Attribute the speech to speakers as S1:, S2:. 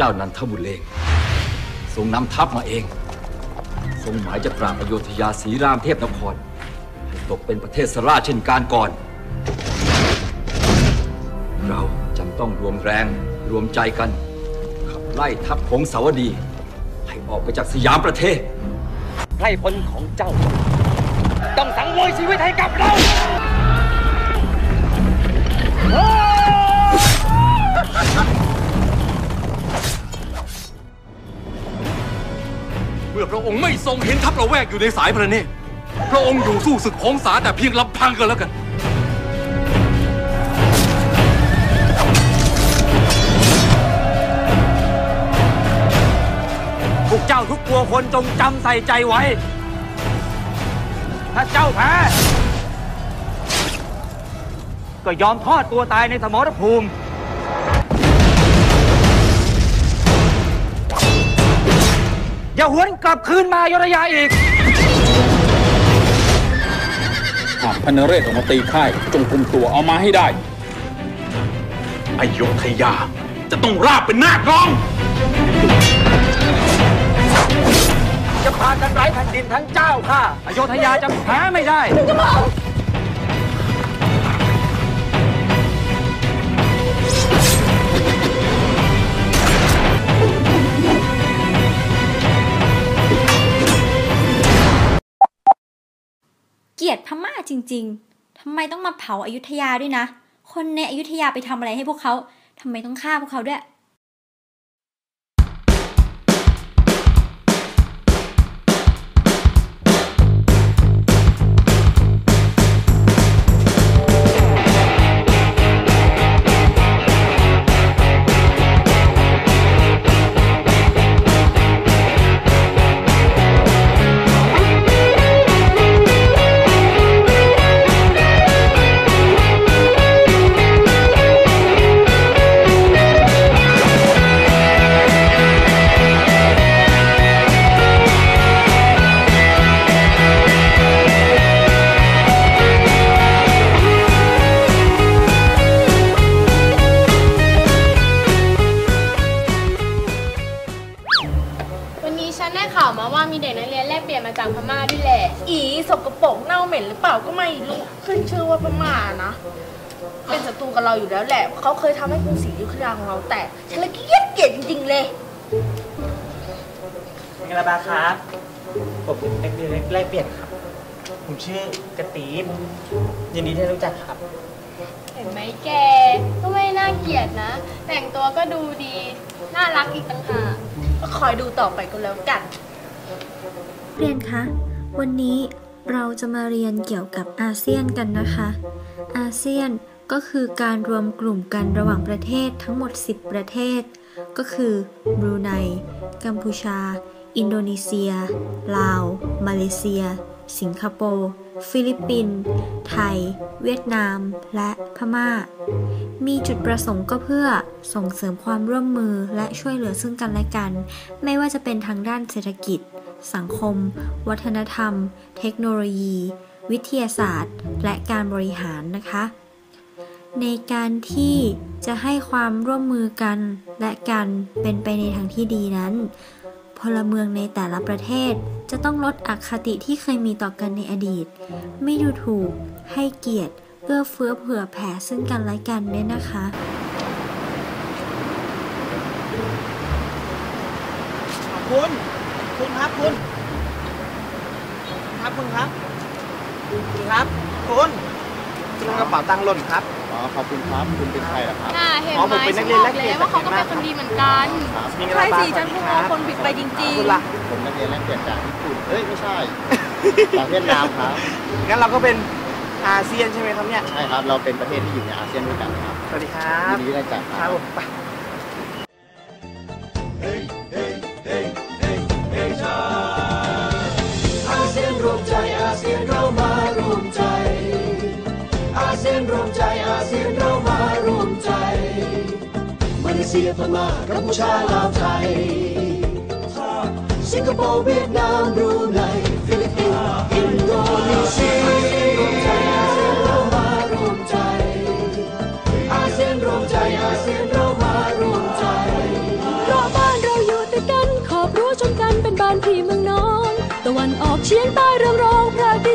S1: จ้านันทบุเรงทรงนำทัพมาเอง ทรงหมายจะปราบอโยธยาศรีรามเทพนคร ให้ตกเป็นประเทศสราชเช่นการก่อน เราจำต้องรวมแรงรวมใจกัน ขับไล่ทัพของสาวดี ให้ออกไปจากสยามประเทศ
S2: ไพร่พลของเจ้า ต้องสังเวยชีวิตให้กับเรา
S3: มื่อพระองค์ไม่ทรงเห็นทัพระแวกอยู่ในสายพระเนตรพระองค์อยู่สู้ศึกของสาแต่เพียงลำพังกันแล้วกัน
S2: พวกเจ้าทุกตัวคนจงจำใส่ใจไว้ ถ้าเจ้าแพ้ก็ยอมทอดตัวตายในสมรภูมิ อย่าหวนกลับคืนมาอยุธยาอีก
S4: หากพระนเรศออกมาตีค่าย จงคุมตัวเอามาให้ได้
S3: อโยธยา จะต้องราบเป็นนาคน้อง
S2: จะพากันไร้แผ่นดินทั้งเจ้าข้าอโยธยาจะแพ้ไม่ได้
S5: เก ลียดพม่าจริง ๆทำไมต้องมาเผาอายุทยาด้วยนะ คนในอยุธยาไปทำอะไรให้พวกเขาทำไมต้องฆ่าพวกเขาด้วย
S6: มาจากพม่าด้วยแหละ
S7: อีสกปรกเน่าเหม็นหรือเปล่าก็ไม่รู้ขึ้นชื่อว่าพม่านะ เป็นศัตรูกับเราอยู่แล้วแหละ เขาเคยทำให้กรุงศรีอยุธยาของเราแตกฉันเลยเกลียดเกลียดจริงๆเลย
S8: มิงลาบาครับ ผมเป็นนักเรียนแลกเปลี่ยนครับ ผมชื่อกระตีบยินดีที่ได้รู้จักครับ
S6: เห็นไหมแก ก็ไม่น่าเกลียดนะ แต่งตัวก็ดูดี น่ารักอีกต่างหาก
S7: คอยดูต่อไปก็แล้วกัน
S5: เรียนคะ วันนี้เราจะมาเรียนเกี่ยวกับอาเซียนกันนะคะ อาเซียนก็คือการรวมกลุ่มกันระหว่างประเทศทั้งหมด 10 ประเทศ ก็คือบรูไน กัมพูชา อินโดนีเซีย ลาว มาเลเซีย สิงคโปร์ ฟิลิปปินส์ ไทย เวียดนาม และพม่า มีจุดประสงค์ก็เพื่อส่งเสริมความร่วมมือและช่วยเหลือซึ่งกันและกัน ไม่ว่าจะเป็นทางด้านเศรษฐกิจ สังคม วัฒนธรรม เทคโนโลยี วิทยาศาสตร์ และการบริหารนะคะ ในการที่จะให้ความร่วมมือกันและกันเป็นไปในทางที่ดีนั้น พลเมืองในแต่ละประเทศจะต้องลดอคติที่เคยมีต่อกันในอดีต ไม่ดูถูก ให้เกียรติเอื้อเฟื้อเผื่อแผ่ซึ่งกันและกันด้วยนะคะ
S8: คุณ คุณครับคุณ ครับคุณครับ คุณครับคุณคุณกระเป๋าตังค์หล่นครับ
S4: อ๋อ ขอบคุณครับ คุณเป็นใครล่ะครับ
S6: น่าเห็น
S8: อ๋อ
S6: ไห
S8: ผม
S6: ม
S8: เป็นนั
S6: ฉั
S8: ก
S6: น
S8: เรียน
S6: บ
S8: แล
S6: อก
S8: กเปลี่ย
S6: แล้
S8: น
S6: วว่าเขาก็เป็น
S8: จาก
S6: คน
S8: เมียนมา
S6: ดีเหมือนกัน
S8: มิง
S7: ใคร
S8: ลาบา
S7: สิฉัน
S8: ส
S7: ค
S8: วั
S7: ง
S8: สดี
S7: เอาคนผิดไปจริง
S8: คุณล่ะ
S4: ผมนักเรียนแลกเปลี่ยนจากญี่ปุ่นเอ้ย ไม่ใช่ จากเวียดนามครับ
S8: งั้นเราก็เป็นอาเซียนใช่ไหมครับเนี่ย
S4: ใช่ครับ เราเป็นประเทศที่อยู่ในอาเซียนด้วยกันครับ
S8: สวัสดีครับ
S4: ยินดีที่ได้จักค
S8: ครั
S4: รั
S8: บบผมไป
S9: เซียนเรามารวมใจ มาเลเซียพม่ากัมพูชาลาวไทย สิงคโปร์เวียดนามบรูไนฟิลิปปินส์อินโดนีเซียรวมใจอาเซียนเรามารวมใจอาเซียนรวมใจอาเซียนเรามารวมใจเรามา
S10: นเป็นบ้านพี่เมืองน้อง ตะวันออกเฉียงใต้เรืองรองพระที่